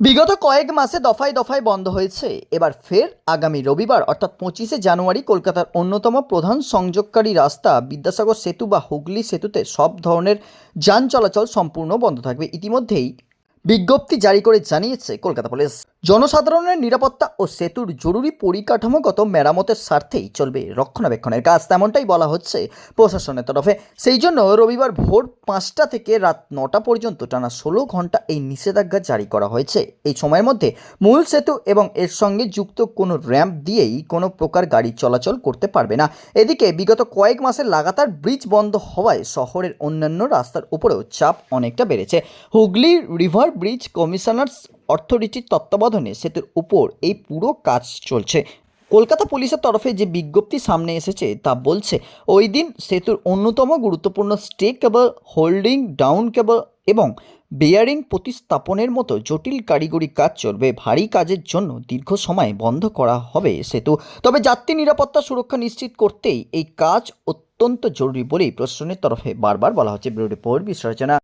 বিগত কয়েক মাসে দফায় দফায় বন্ধ হয়েছে। এবার ফের আগামী রবিবার, অর্থাৎ পঁচিশে জানুয়ারি, কলকাতার অন্যতম প্রধান সংযোগকারী রাস্তা বিদ্যাসাগর সেতু বা হুগলি সেতুতে সব ধরনের যান চলাচল সম্পূর্ণ বন্ধ থাকবে। ইতিমধ্যেই বিজ্ঞপ্তি জারি করে জানিয়েছে কলকাতা পুলিশ। জনসাধারণের নিরাপত্তা ও সেতুর জরুরি পরিকাঠামোগত মেরামতের স্বার্থেই চলবে রক্ষণাবেক্ষণের কাজ, তেমনটাই বলা হচ্ছে প্রশাসনের তরফে। সেই জন্য রবিবার ভোর পাঁচটা থেকে রাত নটা পর্যন্ত টানা ষোলো ঘণ্টা এই নিষেধাজ্ঞা জারি করা হয়েছে। এই সময়ের মধ্যে মূল সেতু এবং এর সঙ্গে যুক্ত কোনো র্যাম্প দিয়েই কোনো প্রকার গাড়ি চলাচল করতে পারবে না। এদিকে বিগত কয়েক মাসে লাগাতার ব্রিজ বন্ধ হওয়ায় শহরের অন্যান্য রাস্তার উপরেও চাপ অনেকটা বেড়েছে। হুগলি রিভার ব্রিজ কমিশনার্স অথরিটির তত্ত্বাবধানে সেতুর উপর এই পুরো কাজ চলছে। কলকাতা পুলিশের তরফে যে বিজ্ঞপ্তি সামনে এসেছে তা বলছে, ওই দিন সেতুর অন্যতম গুরুত্বপূর্ণ stay cable, holding, down cable এবং বেয়ারিং প্রতিস্থাপনের মতো জটিল কারিগরি কাজ চলবে। ভারী কাজের জন্য দীর্ঘ সময় বন্ধ করা হবে সেতু। তবে যাত্রী নিরাপত্তা সুরক্ষা নিশ্চিত করতেই এই কাজ অত্যন্ত জরুরি বলেই প্রশাসনের তরফে বারবার বলা হচ্ছে। Bureau report বিশ্লেষণা